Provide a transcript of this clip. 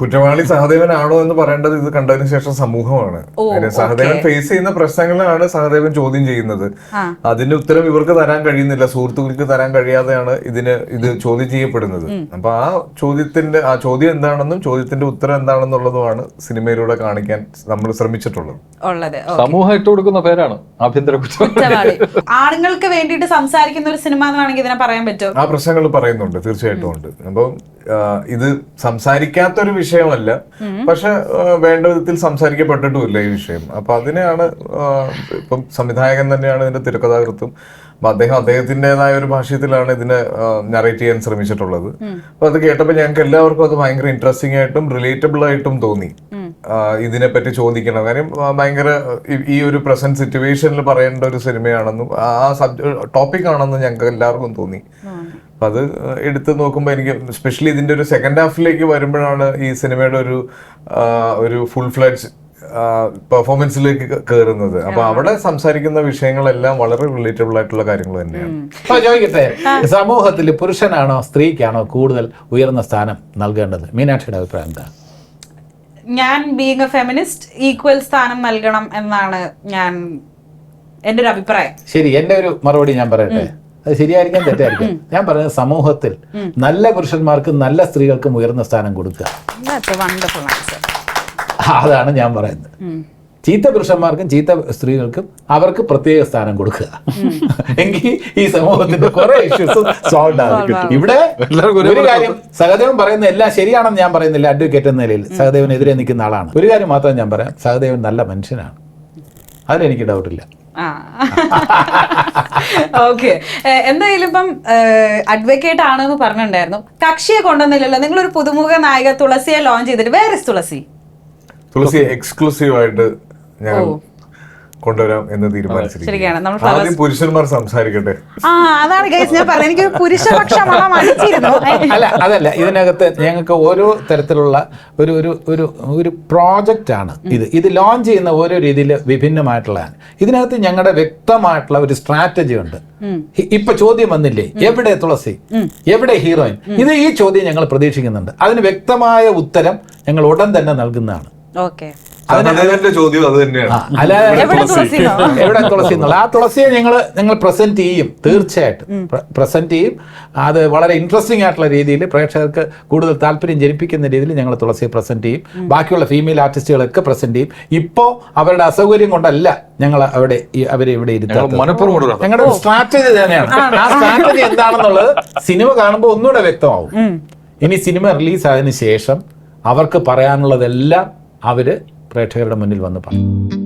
കുറ്റവാളി സഹദേവനാണോ എന്ന് പറയേണ്ടത് ഇത് കണ്ടതിന് ശേഷം സമൂഹമാണ്. സഹദേവൻ ഫേസ് ചെയ്യുന്ന പ്രശ്നങ്ങളാണ് സഹദേവൻ ചോദ്യം ചെയ്യുന്നത്. അതിന് ഉത്തരം ഇവർക്ക് തരാൻ കഴിയുന്നില്ല. സുഹൃത്തുക്കൾക്ക് തരാൻ കഴിയാതെയാണ് ഇതിന് ഇത് ചോദ്യം ചെയ്യപ്പെടുന്നത്. അപ്പൊ ആ ചോദ്യത്തിന്റെ ആ ചോദ്യം എന്താണെന്നും ചോദ്യത്തിന്റെ ഉത്തരം എന്താണെന്നുള്ളതുമാണ് സിനിമയിലൂടെ കാണിക്കാൻ നമ്മൾ ശ്രമിച്ചിട്ടുള്ളത്. സമൂഹം ഇട്ട് കൊടുക്കുന്ന പേരാണ്? ആഭ്യന്തര കുറ്റവാളി. ആണുങ്ങൾക്ക് വേണ്ടിയിട്ട് സംസാരിക്കുന്ന ഒരു സിനിമ എന്നാണെങ്കിൽ ഇതിനെ പറയാൻ പറ്റും ആ പ്രശ്നങ്ങൾ പറയുന്നുണ്ട്. തീർച്ചയായിട്ടും ഉണ്ട്. അപ്പം ഇത് സംസാരിക്കാത്തൊരു വിഷയമല്ല. പക്ഷെ വേണ്ട വിധത്തിൽ സംസാരിക്കപ്പെട്ടിട്ടുമില്ല ഈ വിഷയം. അപ്പൊ അതിനെയാണ് ഇപ്പം സംവിധായകൻ തന്നെയാണ് ഇതിന്റെ തിരക്കഥാകൃത്തും. അപ്പൊ അദ്ദേഹം അദ്ദേഹത്തിന്റെതായ ഒരു ഭാഷയത്തിലാണ് ഇതിനെ നറേറ്റ് ചെയ്യാൻ ശ്രമിച്ചിട്ടുള്ളത്. അപ്പൊ അത് കേട്ടപ്പോൾ ഞങ്ങൾക്ക് എല്ലാവർക്കും അത് ഭയങ്കര ഇൻട്രസ്റ്റിംഗ് ആയിട്ടും റിലേറ്റബിൾ ആയിട്ടും തോന്നി. ഇതിനെപ്പറ്റി ചോദിക്കണം. കാര്യം ഭയങ്കര ഈ- ഈ ഒരു പ്രസന്റ് സിറ്റുവേഷനിൽ പറയേണ്ട ഒരു സിനിമയാണെന്നും ആ സബ്ജ ടോപ്പിക് ആണെന്നും ഞങ്ങൾക്ക് എല്ലാവർക്കും തോന്നി. അപ്പൊ അത് എടുത്ത് നോക്കുമ്പോൾ എനിക്ക് സ്പെഷ്യലി ഇതിന്റെ ഒരു സെക്കൻഡ് ഹാഫിലേക്ക് വരുമ്പോഴാണ് ഈ സിനിമയുടെ ഒരു ഒരു ഫുൾ ഫ്ലഡ്ജ് പെർഫോമൻസിലേക്ക് കയറുന്നത് അപ്പൊ അവിടെ സംസാരിക്കുന്ന വിഷയങ്ങളെല്ലാം വളരെ റിലേറ്റബിൾ ആയിട്ടുള്ള കാര്യങ്ങൾ തന്നെയാണ്. അപ്പൊ ചോദിക്കട്ടെ സമൂഹത്തിൽ പുരുഷനാണോ സ്ത്രീക്കാണോ കൂടുതൽ ഉയർന്ന സ്ഥാനം നൽകേണ്ടത്? മീനാക്ഷിയുടെ അഭിപ്രായം എന്താ? ഞാൻ ബീങ് എ ഫെമിനിസ്റ്റ് ഈക്വൽ സ്ഥാനം നൽകണം എന്നാണ് ഞാൻ എന്റെ ഒരു അഭിപ്രായം. ശരി എന്റെ ഒരു മറുപടി ഞാൻ പറയട്ടെ? അത് ശരിയായിരിക്കാം തെറ്റായിരിക്കാം. ഞാൻ പറയുന്നത് സമൂഹത്തിൽ നല്ല പുരുഷന്മാർക്കും നല്ല സ്ത്രീകൾക്കും ഉയർന്ന സ്ഥാനം കൊടുക്കുക. വണ്ടർഫുൾ ആൻസർ അതാണ് ഞാൻ പറയുന്നത്. ചീത്ത പുരുഷന്മാർക്കും ചീത്ത സ്ത്രീകൾക്കും അവർക്ക് പ്രത്യേക സ്ഥാനം കൊടുക്കുക. എങ്കിൽ ഈ സമൂഹത്തിന്റെ കുറെ ഇഷ്യൂസ് സോൾവ് ആകും ഇവിടെ ഒരു കാര്യം സഹദേവൻ പറയുന്ന എല്ലാം ശരിയാണെന്ന് ഞാൻ പറയുന്നില്ല. അഡ്വക്കേറ്റ് എന്ന നിലയിൽ സഹദേവനെതിരെ നിൽക്കുന്ന ആളാണ്. ഒരു കാര്യം മാത്രം ഞാൻ പറയാം. സഹദേവൻ നല്ല മനുഷ്യനാണ്. അതിലെനിക്ക് ഡൗട്ടില്ല ഓക്കെ. എന്തായാലും ഇപ്പം അഡ്വക്കേറ്റ് ആണെന്ന് പറഞ്ഞിട്ടുണ്ടായിരുന്നു. കക്ഷിയെ കൊണ്ടുവന്നില്ലല്ലോ. ഒരു പുതുമുഖ നായിക തുളസിയെ ലോഞ്ച് ചെയ്തിട്ട് വേറെ തുളസി? തുളസി എക്സ്ക്ലൂസീവ് ആയിട്ട് ഞങ്ങൾ കൊണ്ടുവരാം എന്ന് തീരുമാനിച്ചിരിക്കുകയാണ്. ശരിയാണ്. നമ്മൾ ആദ്യം പുരുഷന്മാർ സംസാരിക്കട്ടെ. ആ അതാണ് ഗൈസ് ഞാൻ പറഞ്ഞത്. എനിക്ക് അല്ല അതല്ല ഇതിനകത്ത് ഞങ്ങൾക്ക് ഓരോ തരത്തിലുള്ള ഒരു ഒരു ഒരു ഒരു പ്രോജക്റ്റ് ആണ് ഇത്. ഇത് ലോഞ്ച് ചെയ്യുന്ന ഓരോ രീതിയിൽ വിഭിന്നമായിട്ടുള്ളതാണ്. ഇതിനകത്ത് ഞങ്ങളുടെ വ്യക്തമായിട്ടുള്ള ഒരു സ്ട്രാറ്റജി ഉണ്ട്. ഇപ്പൊ ചോദ്യം വന്നില്ലേ? എവിടെ തുളസി? എവിടെ ഹീറോയിൻ? ഇത് ഈ ചോദ്യം ഞങ്ങൾ പ്രതീക്ഷിക്കുന്നുണ്ട്. അതിന് വ്യക്തമായ ഉത്തരം ഞങ്ങൾ ഉടൻ തന്നെ നൽകുന്നതാണ്. ഓക്കെ ചോദ്യം അത് തന്നെയാണ്. ആ, എവിടെ തുളസി? എന്നുള്ള ആ തുളസിയെ ഞങ്ങൾ ഞങ്ങൾ പ്രസന്റ് ചെയ്യും തീർച്ചയായിട്ടും. പ്രസന്റ് ചെയ്യും. അത് വളരെ ഇൻട്രസ്റ്റിംഗ് ആയിട്ടുള്ള രീതിയിൽ പ്രേക്ഷകർക്ക് കൂടുതൽ താല്പര്യം ജനിപ്പിക്കുന്ന രീതിയിൽ ഞങ്ങൾ തുളസിയെ പ്രസന്റ് ചെയ്യും. ബാക്കിയുള്ള ഫീമെയിൽ ആർട്ടിസ്റ്റുകളൊക്കെ പ്രസന്റ് ചെയ്യും. ഇപ്പോൾ അവരുടെ അസൗകര്യം കൊണ്ടല്ല ഞങ്ങൾ അവിടെ അവരെ ഇവിടെ ഇരുന്ന് ഞങ്ങളുടെ ഒരു സ്ട്രാറ്റജി തന്നെയാണ്. ആ സ്ട്രാറ്റജി എന്താണെന്നുള്ളത് സിനിമ കാണുമ്പോൾ ഒന്നുകൂടെ വ്യക്തമാവും. ഇനി സിനിമ റിലീസ് ആയതിനു ശേഷം അവർക്ക് പറയാനുള്ളതെല്ലാം അവർ പ്രേക്ഷകരുടെ മുന്നിൽ വന്ന് പറയും